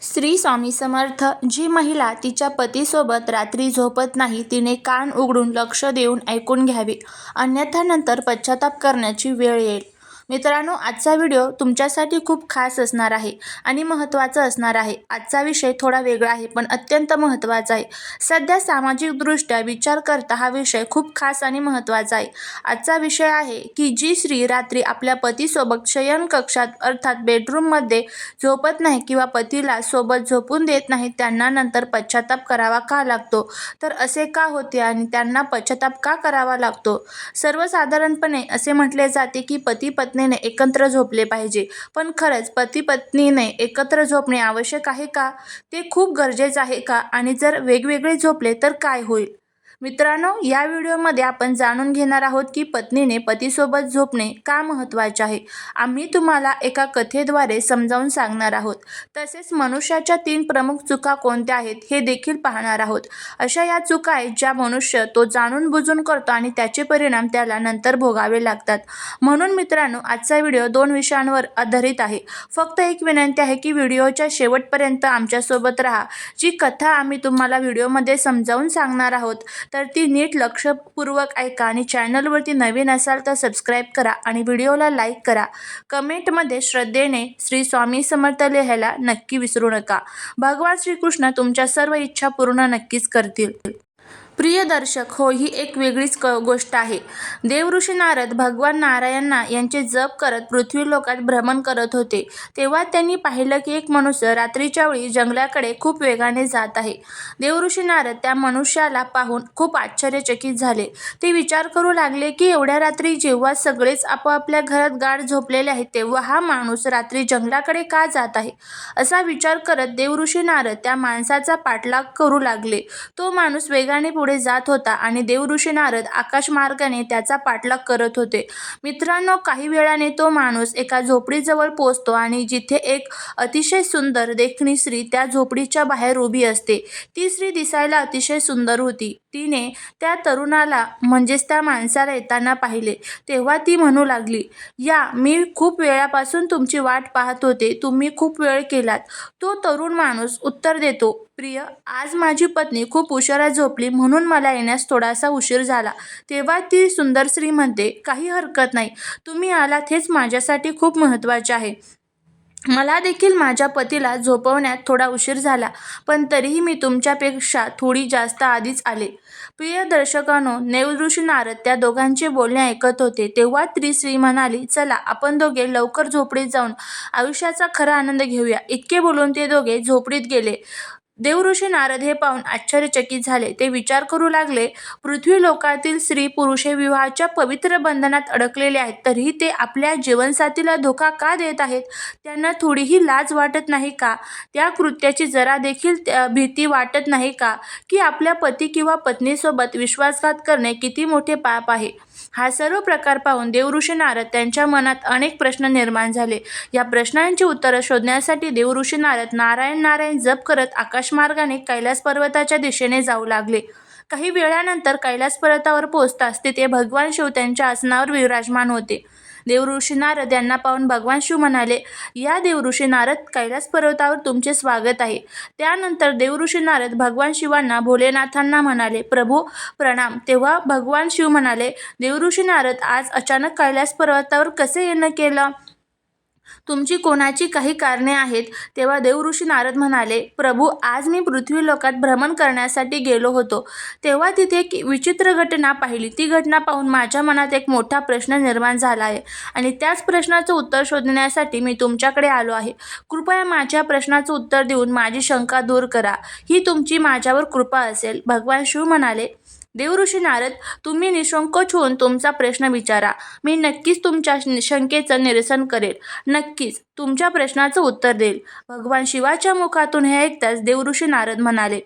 श्री स्वामी समर्थ जी महिला तिच्या पतीसोबत रात्री झोपत नाही तिने कान उघडून लक्ष देऊन ऐकून घ्यावे. अन्यथा नंतर पश्चाताप करण्याची वेळ येईल. मित्रांनो आजचा व्हिडिओ तुमच्यासाठी खूप खास असणार आहे आणि महत्त्वाचा असणार आहे. आजचा विषय थोडा वेगळा आहे पण अत्यंत महत्त्वाचा आहे. सध्या सामाजिकदृष्ट्या विचार करता हा विषय खूप खास आणि महत्त्वाचा आहे. आजचा विषय आहे की जी स्त्री रात्री आपल्या पतीसोबत शयनकक्षात अर्थात बेडरूममध्ये झोपत नाही किंवा पतीला सोबत झोपून देत नाही त्यांना नंतर पश्चाताप करावा का लागतो? तर असे का होते आणि त्यांना पश्चाताप का करावा लागतो? सर्वसाधारणपणे असे म्हटले जाते की पती पत्नीने एकत्र झोपले पाहिजे. पण खरंच पती पत्नीने एकत्र झोपणे आवश्यक आहे का? ते खूप गरजेचं आहे का? आणि जर वेगवेगळे झोपले तर काय होईल? मित्रांनो या व्हिडिओमध्ये आपण जाणून घेणार आहोत की पत्नीने पतीसोबत झोपणे का महत्त्वाचे आहे. आम्ही तुम्हाला एका कथेद्वारे समजावून सांगणार आहोत. तसेच मनुष्याच्या तीन प्रमुख चुका कोणत्या आहेत हे देखील पाहणार आहोत. अशा या चुका आहेत ज्या मनुष्य तो जाणून बुजून करतो आणि त्याचे परिणाम त्याला नंतर भोगावे लागतात. म्हणून मित्रांनो आजचा व्हिडिओ दोन विषयांवर आधारित आहे. फक्त एक विनंती आहे की व्हिडिओच्या शेवटपर्यंत आमच्यासोबत राहा. जी कथा आम्ही तुम्हाला व्हिडिओमध्ये समजावून सांगणार आहोत तर ती नीट लक्षपूर्वक ऐका आणि चॅनलवरती नवीन असाल तर सबस्क्राईब करा आणि व्हिडिओला लाईक करा. कमेंटमध्ये श्रद्धेने श्री स्वामी समर्थ लिहायला नक्की विसरू नका. भगवान श्रीकृष्ण तुमच्या सर्व इच्छा पूर्ण नक्कीच करतील. प्रिय दर्शक हो ही एक वेगळीच क गोष्ट आहे. देवऋषी नारद भगवान नारायणना यांचे जप करत पृथ्वी लोकात भ्रमण करत होते. तेव्हा त्यांनी पाहिलं की एक मनुष्य रात्रीच्या वेळी जंगलाकडे खूप वेगाने जात आहे. देवऋषी नारद त्या मनुष्याला पाहून खूप आश्चर्यचकित झाले. ते विचार करू लागले की एवढ्या रात्री जेव्हा सगळेच आपापल्या घरात गाढ झोपलेले आहेत तेव्हा हा माणूस रात्री जंगलाकडे का जात आहे? असा विचार करत देवऋषी नारद त्या माणसाचा पाठलाग करू लागले. तो माणूस वेगाने पुढे जात होता आणि देवऋषी नारद आकाशमार्गाने त्याचा पाठलाग करत होते. मित्रांनो काही वेळाने तो माणूस एका झोपडीजवळ पोचतो आणि जिथे एक अतिशय सुंदर देखणी स्त्री त्या झोपडीच्या बाहेर उभी असते. ती स्त्री दिसायला अतिशय सुंदर होती. तिने त्या तरुणाला म्हणजेच त्या माणसाला येताना पाहिले. तेव्हा ती म्हणू लागली या मी खूप वेळापासून तुमची वाट पाहत होते. तुम्ही खूप वेळ केलात. तो तरुण माणूस उत्तर देतो प्रिय आज माझी पत्नी खूप उशिरा झोपली म्हणून मला येण्यास थोडासा उशीर झाला. तेव्हा ती सुंदर स्त्री म्हणते काही हरकत नाही. तुम्ही आलात हेच माझ्यासाठी खूप महत्त्वाचे आहे. मला देखील माझ्या पतीला झोपवण्यात थोडा उशीर झाला पण तरीही मी तुमच्यापेक्षा थोडी जास्त आधीच आले. प्रिय दर्शकांनो नेवऋषी नारद त्या दोघांचे बोलणे ऐकत होते. तेव्हा त्रिश्री म्हणाली चला आपण दोघे लवकर झोपडीत जाऊन आयुष्याचा खरा आनंद घेऊया. इतके बोलून ते दोघे झोपडीत गेले. देवऋषी नारद हे पाहून आश्चर्यचकित झाले. ते विचार करू लागले पृथ्वी लोकातील स्त्री पुरुष हे विवाहाच्या पवित्र बंधनात अडकलेले आहेत तरीही ते आपल्या जीवनसाथीला धोका का देत आहेत? त्यांना थोडीही लाज वाटत नाही का? त्या कृत्याची जरा देखील त्या- भीती वाटत नाही का? की आपल्या पती किंवा पत्नीसोबत विश्वासघात करणे किती मोठे पाप आहे? हा सर्व प्रकार पाहून देवऋषी नारद त्यांच्या मनात अनेक प्रश्न निर्माण झाले. या प्रश्नांची उत्तरं शोधण्यासाठी देवऋषी नारद नारायण नारायण जप करत आकाशमार्गाने कैलास पर्वताच्या दिशेने जाऊ लागले. काही वेळानंतर कैलास पर्वतावर पोहोचताच तिथे भगवान शिव त्यांच्या आसनावर विराजमान होते. देवऋषी नारद यांना पाहून भगवान शिव म्हणाले या देवऋषी नारद कैलास पर्वतावर तुमचे स्वागत आहे. त्यानंतर देवऋषी नारद भगवान शिवांना भोलेनाथांना म्हणाले प्रभू प्रणाम. तेव्हा भगवान शिव म्हणाले देवऋषी नारद आज अचानक कैलास पर्वतावर कसे येणं केलं? तुमची कोणाची काही कारणे आहेत? तेव्हा देवऋषी नारद म्हणाले प्रभू आज मी पृथ्वी लोकात भ्रमण करण्यासाठी गेलो होतो. तेव्हा तिथे एक विचित्र घटना पाहिली. ती घटना पाहून माझ्या मनात एक मोठा प्रश्न निर्माण झाला आहे. आणि त्याच प्रश्नाचं उत्तर शोधण्यासाठी मी तुमच्याकडे आलो आहे. कृपया माझ्या प्रश्नाचं उत्तर देऊन माझी शंका दूर करा. ही तुमची माझ्यावर कृपा असेल. भगवान शिव म्हणाले देवऋषी नारद तुम्ही निसंकोच होऊन तुमचा प्रश्न विचारा. मी नक्कीच तुमच्या शंकेचं निरसन करेल. नक्कीच तुमच्या प्रश्नाचं उत्तर देईल. भगवान शिवाच्या मुखातून हे ऐकताच देवऋषी नारद म्हणाले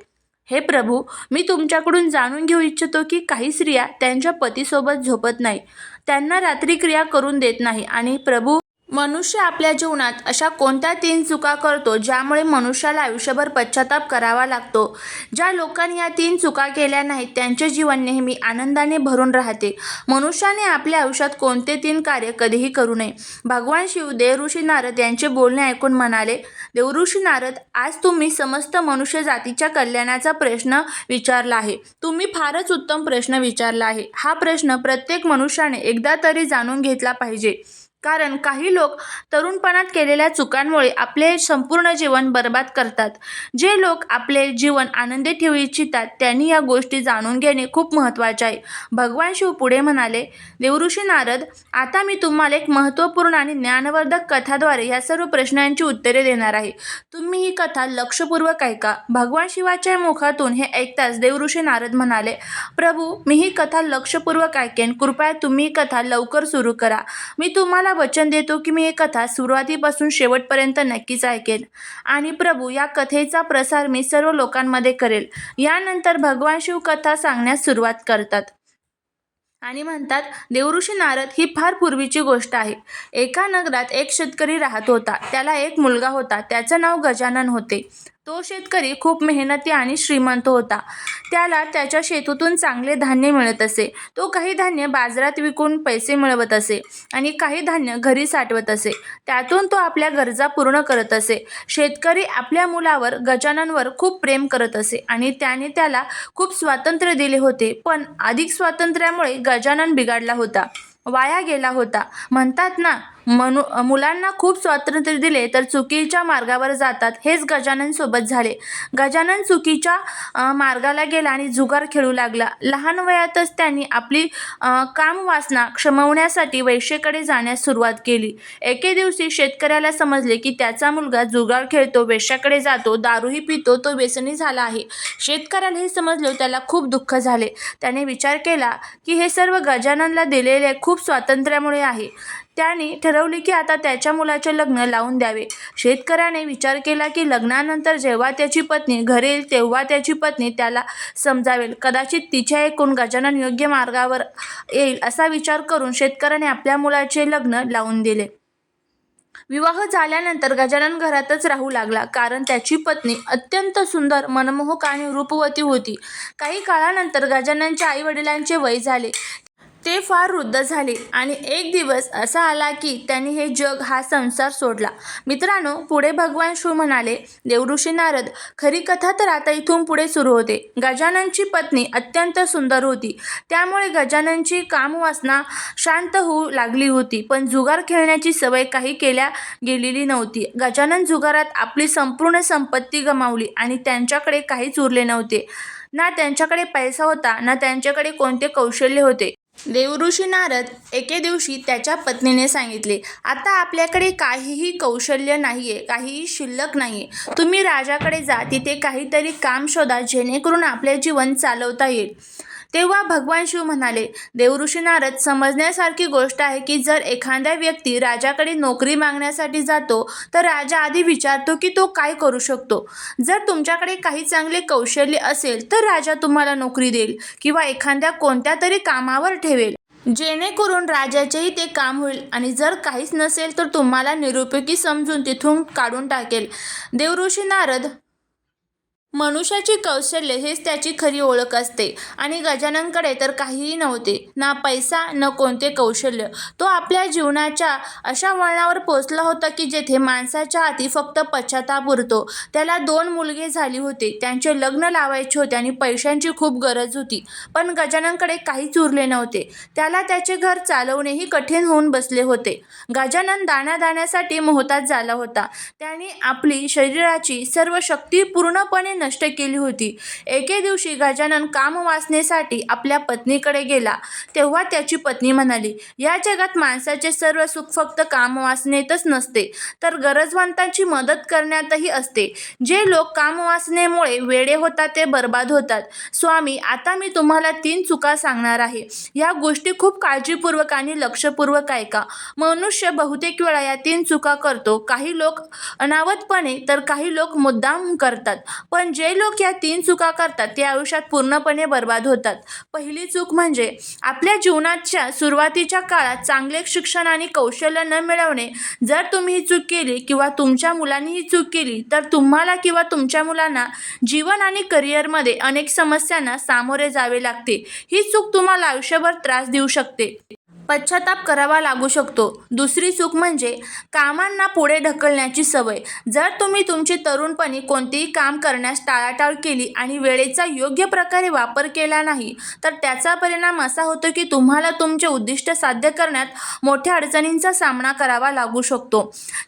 हे प्रभू मी तुमच्याकडून जाणून घेऊ इच्छितो की काही स्त्रिया त्यांच्या पतीसोबत झोपत नाही. त्यांना रात्री क्रिया करून देत नाही आणि प्रभू मनुष्य आपल्या जीवनात अशा कोणत्या तीन चुका करतो ज्यामुळे मनुष्याला आयुष्यभर पश्चाताप करावा लागतो? ज्या लोकांनी या तीन चुका केल्या नाहीत त्यांचे जीवन नेहमी आनंदाने भरून राहते. मनुष्याने आपल्या आयुष्यात कोणते तीन कार्य कधीही करू नये. भगवान शिव देवऋषी नारद यांचे बोलणे ऐकून म्हणाले देवऋषी नारद आज तुम्ही समस्त मनुष्य जातीच्या कल्याणाचा प्रश्न विचारला आहे. तुम्ही फारच उत्तम प्रश्न विचारला आहे. हा प्रश्न प्रत्येक मनुष्याने एकदा तरी जाणून घेतला पाहिजे. कारण काही लोक तरुणपणात केलेल्या चुकांमुळे आपले संपूर्ण जीवन बर्बाद करतात. जे लोक आपले जीवन आनंदी ठेवू इच्छितात त्यांनी या गोष्टी जाणून घेणे खूप महत्त्वाचे आहे. भगवान शिव पुढे म्हणाले देवऋषी नारद आता मी तुम्हाला एक महत्त्वपूर्ण आणि ज्ञानवर्धक कथाद्वारे या सर्व प्रश्नांची उत्तरे देणार आहे. तुम्ही ही कथा लक्षपूर्वक ऐका. भगवान शिवाच्या मुखातून हे ऐकताच देवऋषी नारद म्हणाले प्रभू मी ही कथा लक्षपूर्वक ऐकेन. कृपया तुम्ही ही कथा लवकर सुरू करा. मी तुम्हाला वचन देतो की मी ही कथा सुरुवातीपासून शेवटपर्यंत नक्कीच ऐकेल आणि प्रभू या कथेचा प्रसार मी सर्व लोकांमध्ये करेल. यानंतर भगवान शिव कथा सांगण्यास सुरुवात करतात. आणि म्हणतात देवऋषी नारद ही फार पूर्वीची गोष्ट आहे. एका नगरात एक शेतकरी राहत होता. त्याला एक मुलगा होता. त्याचं नाव गजानन होते. तो शेतकरी खूप मेहनती आणि श्रीमंत होता. त्याला त्याच्या शेतातून चांगले धान्य मिळत असे. तो काही धान्य बाजारात विकून पैसे मिळवत असे आणि काही धान्य घरी साठवत असे. त्यातून तो आपल्या गरजा पूर्ण करत असे. शेतकरी आपल्या मुलावर गजाननवर खूप प्रेम करत असे आणि त्याने त्याला खूप स्वातंत्र्य दिले होते. पण अधिक स्वातंत्र्यामुळे गजानन बिघडला होता. वाया गेला होता. म्हणतात ना मनु मुलांना खूप स्वातंत्र्य दिले तर चुकीच्या मार्गावर जातात हेच गजानन सोबत झाले. गजानन चुकीच्या मार्गाला गेला आणि जुगार खेळू लागला. लहान वयातच त्यांनी आपली कामवासना क्षमवण्यासाठी वैश्येकडे जाण्यास सुरुवात केली. एके दिवशी शेतकऱ्याला समजले की त्याचा मुलगा जुगार खेळतो वेश्याकडे जातो दारूही पितो तो व्यसनी झाला आहे. शेतकऱ्याला हे समजले त्याला खूप दुःख झाले. त्याने विचार केला की हे सर्व गजाननला दिलेले खूप स्वातंत्र्यामुळे आहे. त्याने ठरवले की आता त्याच्या मुलाचे लग्न लावून द्यावे. शेतकऱ्याने विचार केला की लग्नानंतर जेव्हा त्याची पत्नी घरी येईल तेव्हा त्याची पत्नी त्याला समजावेल. कदाचित तिच्या ऐकून गजानन योग्य मार्गावर येईल असा विचार करून शेतकऱ्याने आपल्या मुलाचे लग्न लावून दिले. विवाह झाल्यानंतर गजानन घरातच राहू लागला कारण त्याची पत्नी अत्यंत सुंदर मनमोहक आणि रूपवती होती. काही काळानंतर गजाननच्या आई वडिलांचे वय झाले. ते फार वृद्ध झाले आणि एक दिवस असा आला की त्यांनी हे जग हा संसार सोडला. मित्रांनो पुढे भगवान शिव म्हणाले देवऋषी नारद खरी कथा तर आता इथून पुढे सुरू होते. गजाननची पत्नी अत्यंत सुंदर होती. त्यामुळे गजाननची कामवासना शांत होऊ लागली होती. पण जुगार खेळण्याची सवय काही केल्या गेलेली नव्हती. गजानन जुगारात आपली संपूर्ण संपत्ती गमावली आणि त्यांच्याकडे काहीच उरले नव्हते. ना त्यांच्याकडे पैसा होता ना त्यांच्याकडे कोणते कौशल्य होते. देवऋषी नारद एके दिवशी त्याच्या पत्नीने सांगितले आता आपल्याकडे काहीही कौशल्य नाहीये काहीही शिल्लक नाहीये. तुम्ही राजाकडे जा तिथे काहीतरी काम शोधा जेणेकरून आपले जीवन चालवता येईल. तेव्हा भगवान शिव म्हणाले देवऋषी नारद समजण्यासारखी गोष्ट आहे की जर एखाद्या व्यक्ती राजाकडे नोकरी मागण्यासाठी जातो तर राजा आधी विचारतो की तो काय करू शकतो. जर तुमच्याकडे काही चांगले कौशल्य असेल तर राजा तुम्हाला नोकरी देईल किंवा एखाद्या कोणत्या तरी कामावर ठेवेल. जेणेकरून राजाचेही ते काम होईल आणि जर काहीच नसेल तर तुम्हाला निरुपयोगी समजून तिथून काढून टाकेल. देवऋषी नारद मनुष्याची कौशल्य हेच त्याची खरी ओळख असते. आणि गजाननकडे तर काहीही नव्हते. ना पैसा न कोणते कौशल्य. तो आपल्या जीवनाच्या अशा वळणावर पोचला होता की जेथे माणसाच्या हाती फक्त पश्चाताप उरतो. त्याला दोन मुलगे झाली होते. त्यांचे लग्न लावायचे होते आणि पैशांची खूप गरज होती. पण गजाननकडे काहीच उरले नव्हते. त्याला त्याचे घर चालवणेही कठीण होऊन बसले होते. गजानन दाण्यादाण्यासाठी मोहताज झाला होता. त्याने आपली शरीराची सर्व शक्ती पूर्णपणे नष्ट केली होती. एके दिवशी गजानन कामवासनेसाठी आपल्या पत्नीकडे गेला. तेव्हा त्याची पत्नी म्हणाली या जगात माणसाचे सर्व सुख फक्त कामवासनेतच नसते तर गरजवंतांची मदत करण्यातही असते. जे लोक कामवासनेमुळे वेडे होतात ते बर्बाद होतात. स्वामी आता मी तुम्हाला तीन चुका सांगणार आहे. या गोष्टी खूप काळजीपूर्वक आणि लक्षपूर्वक ऐका. मनुष्य बहुतेक वेळा या तीन चुका करतो. काही लोक अनावतपणे तर काही लोक मुद्दाम करतात. पण जे लोक या तीन चुका करतात ते आयुष्यात पूर्णपणे बर्बाद होतात. पहिली चूक म्हणजे आपल्या जीवनाच्या सुरुवातीच्या काळात चांगले शिक्षण आणि कौशल्य न मिळवणे. जर तुम्ही ही चूक केली किंवा तुमच्या मुलांनी ही चूक केली तर तुम्हाला किंवा तुमच्या मुलांना जीवन आणि करिअरमध्ये अनेक समस्यांना सामोरे जावे लागते. ही चूक तुम्हाला आयुष्यभर त्रास देऊ शकते. पश्चाताप करावा लागू शकतो. दुसरी चूक म्हणजे कामांना पुढे ढकलण्याची सवय. जर तुम्ही तुमची तरुणपणी कोणतेही काम करण्यास टाळाटाळ केली आणि वेळेचा योग्य प्रकारे वापर केला नाही तर त्याचा परिणाम असा होतो की तुम्हाला तुमचे उद्दिष्ट साध्य करण्यात मोठ्या अडचणींचा सामना करावा लागू शकतो.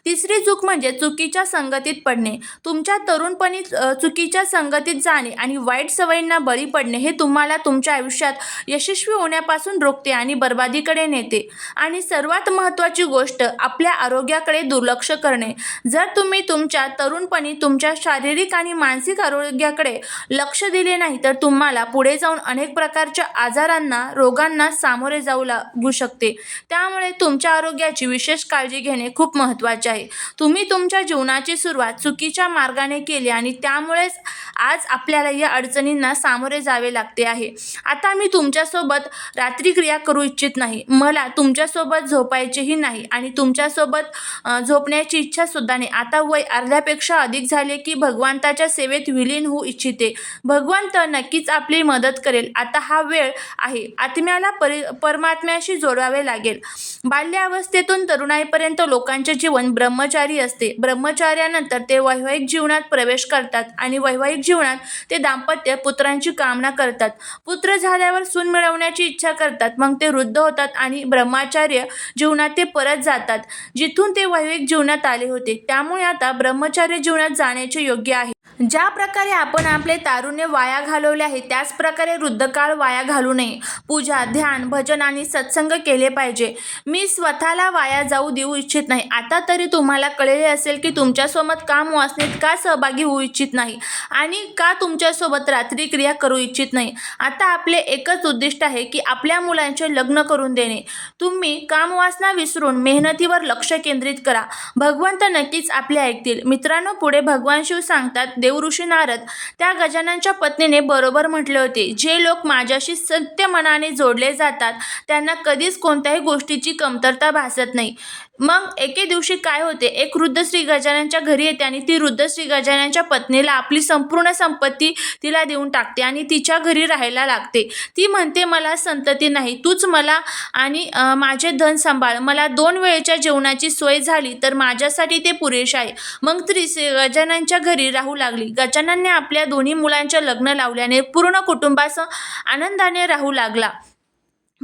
तिसरी चूक म्हणजे चुकीच्या संगतीत पडणे. तुमच्या तरुणपणी चुकीच्या संगतीत जाणे आणि वाईट सवयींना बळी पडणे हे तुम्हाला तुमच्या आयुष्यात यशस्वी होण्यापासून रोखते आणि बर्बादीकडे नेते. आणि सर्वात महत्त्वाची गोष्ट आपल्या आरोग्याकडे दुर्लक्ष करणे. जर तुम्ही तुमच्या तरुणपणी तुमच्या शारीरिक आणि मानसिक आरोग्याकडे लक्ष दिले नाही तर तुम्हाला पुढे जाऊन अनेक प्रकारच्या आजारांना रोगांना सामोरे जाऊ लागू शकते. त्यामुळे तुमच्या आरोग्याची विशेष काळजी घेणे खूप महत्त्वाचे आहे. तुम्ही तुमच्या जीवनाची सुरुवात चुकीच्या मार्गाने केली आणि त्यामुळेच आज आपल्याला या अडचणींना सामोरे जावे लागते आहे. आता मी तुमच्यासोबत रात्री क्रिया करू इच्छित नाही. मला तुमच्यासोबत झोपायचेही नाही आणि तुमच्यासोबत झोपण्याची इच्छासुद्धा नाही. आता वय अर्ध्यापेक्षा अधिक झाले की भगवंताच्या सेवेत विलीन होऊ इच्छिते. भगवंत नक्कीच आपली मदत करेल. आता हा वेळ आहे. आत्म्याला परि परमात्म्याशी जोडावे लागेल. बाल्यावस्थेतून तरुणाईपर्यंत लोकांचे जीवन ब्रह्मचारी असते. ब्रह्मचार्यानंतर ते वैवाहिक जीवनात प्रवेश करतात आणि वैवाहिक जीवनात ते दाम्पत्य पुत्रांची कामना करतात. पुत्र झाल्यावर सून मिळवण्याची इच्छा करतात. मग ते वृद्ध होतात आणि ब्रह्माचार्य जीवनात ते परत जातात. जिथून ते वैवाहिक जीवनात आले होते. त्यामुळे आता ब्रह्मचार्य जीवनात जाण्याचे योग्य आहे. ज्या प्रकारे आपण आपले तारुण्य वाया घालवले आहे त्याच प्रकारे वृद्धकाळ वाया घालू नये. पूजा ध्यान भजन आणि सत्संग केले पाहिजे. मी स्वतःला वाया जाऊ देऊ इच्छित नाही. आता तरी तुम्हाला कळले असेल की तुमच्यासोबत काम वाचनेत का सहभागी होऊ इच्छित नाही आणि का तुमच्यासोबत रात्री क्रिया करू इच्छित नाही. आता आपले एकच उद्दिष्ट आहे की आपल्या मुलांचे लग्न करून देणे. तुम्ही कामवासना विसरून मेहनतीवर लक्ष केंद्रित करा. भगवंत नक्कीच आपले ऐकतील. मित्रांनो पुढे भगवान शिव सांगतात देवऋषी नारद त्या गजाननच्या पत्नीने बरोबर म्हटले होते. जे लोक माझ्याशी सत्य मनाने जोडले जातात त्यांना कधीच कोणत्याही गोष्टीची कमतरता भासत नाही. मग एके दिवशी काय होते? एक वृद्ध श्री गजाननच्या घरी येते आणि ती वृद्ध श्री गजाननच्या पत्नीला आपली संपूर्ण संपत्ती तिला देऊन टाकते आणि तिच्या घरी राहायला लागते. ती म्हणते मला संतती नाही. तूच मला आणि माझे धन सांभाळ. मला दोन वेळेच्या जेवणाची सोय झाली तर माझ्यासाठी ते पुरेश आहे. मग ती श्री गजाननच्या घरी राहू लागली. गजाननने आपल्या दोन्ही मुलांचे लग्न लावल्याने पूर्ण कुटुंबासह आनंदाने राहू लागला.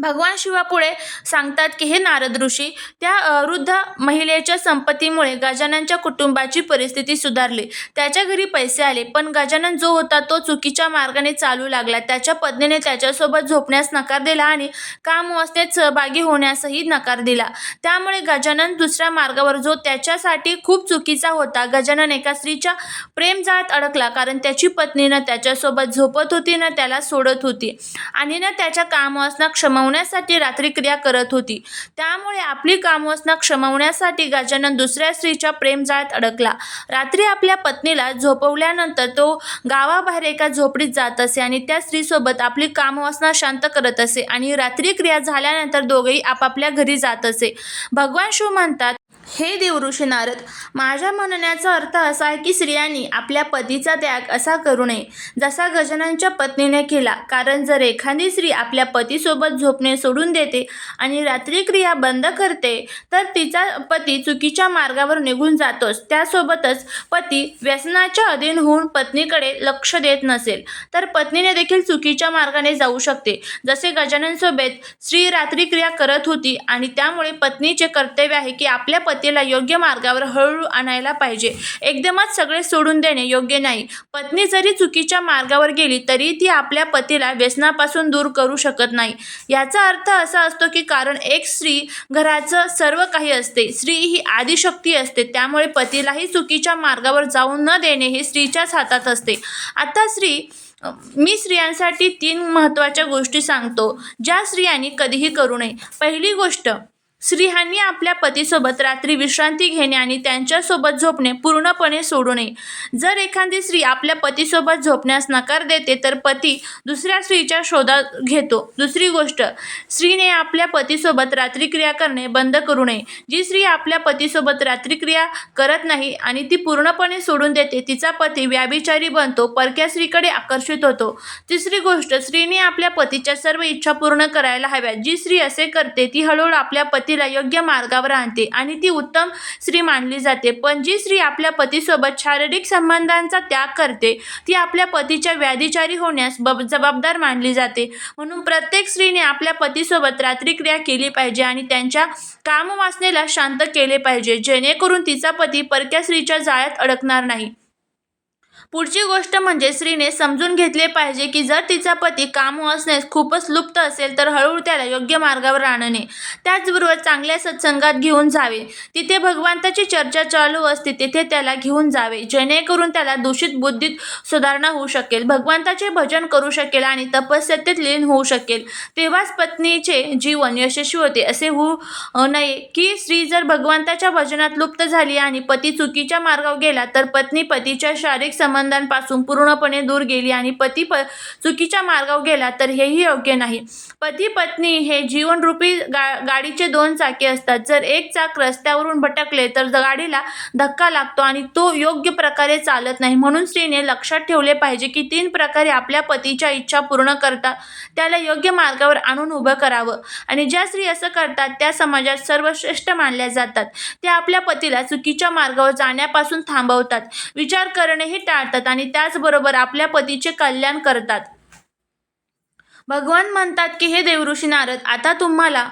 भगवान शिवापुढे सांगतात की हे नारद ऋषी त्या वृद्ध महिलेच्या संपत्तीमुळे गजाननच्या कुटुंबाची परिस्थिती सुधारली. त्याच्या घरी पैसे आले पण गजानन जो होता तो चुकीच्या मार्गाने चालू लागला. त्याच्या पत्नीने त्याच्यासोबत झोपण्यास नकार दिला आणि कामवासनेत सहभागी होण्यासही नकार दिला. त्यामुळे गजानन दुसऱ्या मार्गावर जो त्याच्यासाठी खूप चुकीचा होता गजानन एका स्त्रीच्या प्रेमजाळात अडकला. कारण त्याची पत्नी न त्याच्यासोबत झोपत होती न त्याला सोडत होती. आणि न त्याच्या कामवासना क्षमव रात्री क्रिया करत होती. त्यामुळे आपली कामवासना क्षमवण्यासाठी गजानन दुसऱ्या स्त्रीच्या प्रेमजाळ्यात अडकला. रात्री आपल्या पत्नीला झोपवल्यानंतर तो गावाबाहेर एका झोपडीत जात असे आणि त्या स्त्रीसोबत आपली कामवासना शांत करत असे आणि रात्री क्रिया झाल्यानंतर दोघेही आपापल्या घरी जात असे. भगवान शिव म्हणतात हे देवऋषी नारद माझ्या म्हणण्याचा अर्थ असा आहे की स्त्रियांनी आपल्या पतीचा त्याग असा करू नये जसा गजाननच्या पत्नीने केला. कारण जर एखादी स्त्री आपल्या पतीसोबत झोपणे सोडून देते आणि रात्री क्रिया बंद करते तर तिचा पती चुकीच्या मार्गावर निघून जातोच. त्यासोबतच पती व्यसनाच्या अधीन होऊन पत्नीकडे लक्ष देत नसेल तर पत्नीने देखील चुकीच्या मार्गाने जाऊ शकते. जसे गजाननसोबत स्त्री रात्री क्रिया करत होती आणि त्यामुळे पत्नीचे कर्तव्य आहे की आपल्या पती पतीला योग्य मार्गावर हळूहळू आणायला पाहिजे. एकदमच सगळे सोडून देणे योग्य नाही. पत्नी जरी चुकीच्या मार्गावर गेली तरी ती आपल्या पतीला व्यसनापासून दूर करू शकत नाही. याचा अर्थ असा असतो की कारण एक स्त्री घराचं सर्व काही असते. स्त्री ही आदिशक्ती असते. त्यामुळे पतीलाही चुकीच्या मार्गावर जाऊ न देणे हे स्त्रीच्याच हातात असते. आता स्त्री मी स्त्रियांसाठी तीन महत्त्वाच्या गोष्टी सांगतो ज्या स्त्रियांनी कधीही करू नये. पहिली गोष्ट स्त्रियांनी आपल्या पतीसोबत रात्री विश्रांती घेणे आणि त्यांच्यासोबत झोपणे पूर्णपणे सोडू नये. जर एखादी स्त्री आपल्या पतीसोबत झोपण्यास नकार देते तर पती दुसऱ्या स्त्रीच्या शोधात घेतो. दुसरी गोष्ट स्त्रीने आपल्या पतीसोबत रात्री क्रिया करणे बंद करू नये. जी स्त्री आपल्या पतीसोबत रात्री क्रिया करत नाही आणि ती पूर्णपणे सोडून देते तिचा पती व्याभिचारी बनतो परक्या स्त्रीकडे आकर्षित होतो. तिसरी गोष्ट स्त्रीने आपल्या पतीच्या सर्व इच्छा पूर्ण करायला हव्या जी स्त्री असे करते ती हळूहळू आपल्या पती पतीला योग्य मार्गावर आणते आणि ती उत्तम स्त्री मानली जाते. पण जी स्त्री आपल्या पतीसोबत शारीरिक संबंधांचा त्याग करते ती आपल्या पतीच्या व्याधिचारी होण्यास बब जबाबदार मानली जाते. म्हणून प्रत्येक स्त्रीने आपल्या पतीसोबत रात्री क्रिया केली पाहिजे आणि त्यांच्या कामवासनेला शांत केले पाहिजे जेणेकरून तिचा पती परक्या स्त्रीच्या जाळ्यात अडकणार नाही. पुढची गोष्ट म्हणजे स्त्रीने समजून घेतले पाहिजे की जर तिचा पती कामवासनेस खूपच लुप्त असेल तर हळूहळू त्याला योग्य मार्गावर आणणे. त्याचबरोबर चांगल्या सत्संगात घेऊन जावे. तिथे भगवंताची चर्चा चालू असते तिथे त्याला घेऊन जावे. जेणेकरून त्याला दूषित बुद्धीत सुधारणा होऊ शकेल. भगवंताचे भजन करू शकेल आणि तपस्यतेत लीन होऊ शकेल. तेव्हाच पत्नीचे जीवन यशस्वी होते असे होऊ नये की स्त्री जर भगवंताच्या भजनात लुप्त झाली आणि पती चुकीच्या मार्गावर गेला तर पत्नी पतीच्या शारीरिक संबंधांपासून पूर्णपणे दूर गेली आणि पती प चुकीच्या मार्गावर गेला तर हेही योग्य नाही. पती पत्नी हे जीवनरूपी गा गाडीचे दोन चाके असतात. जर एक चाक रस्त्यावरून भटकले तर गाडीला धक्का लागतो आणि तो योग्य प्रकारे चालत नाही. म्हणून स्त्रीने लक्षात ठेवले पाहिजे की तीन प्रकारे आपल्या पतीच्या इच्छा पूर्ण करता त्याला योग्य मार्गावर आणून उभं करावं. आणि ज्या स्त्री असं करतात त्या समाजात सर्वश्रेष्ठ मानल्या जातात. त्या आपल्या पतीला चुकीच्या मार्गावर जाण्यापासून थांबवतात. विचार करणेही टाळतात आणि त्याचबरोबर आपल्या पतीचे कल्याण करतात. भगवान म्हणतात की हे देवऋषी नारद आता तुम्हाला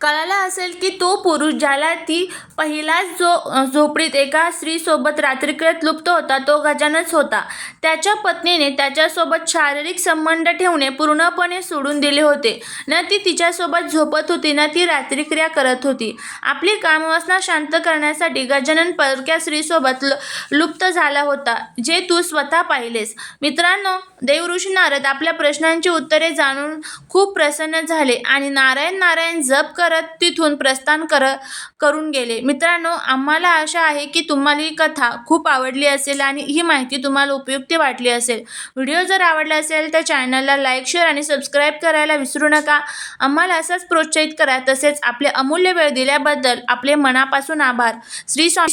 कळालं असेल की तो पुरुष ज्याला ती पहिलाच जो झोपडीत एका स्त्रीसोबत रात्रीकृत लुप्त होता तो गजानच होता. त्याच्या पत्नीने त्याच्यासोबत शारीरिक संबंध ठेवणे पूर्णपणे सोडून दिले होते. न ती तिच्यासोबत झोपत होती न ती रात्रिक्रिया करत होती. आपली कामवासना शांत करण्यासाठी गजानन परक्या स्त्रीसोबत ल लुप्त झाला होता जे तू स्वतः पाहिलेस. मित्रांनो देवऋषी नारद आपल्या प्रश्नांची उत्तरे जाणून खूप प्रसन्न झाले आणि नारायण नारायण जप कर करत तिथून प्रस्थान कर करून गेले. मित्रांनो आम्हाला आशा आहे की तुम्हाला ही कथा खूप आवडली असेल आणि ही माहिती तुम्हाला उपयुक्त वाटली असेल. व्हिडिओ जर आवडला असेल तर चॅनलला लाईक शेअर आणि सबस्क्राईब करायला विसरू नका. आम्हाला असंच प्रोत्साहित करा. तसेच आपले अमूल्य वेळ दिल्याबद्दल आपले मनापासून आभार. श्री स्वामी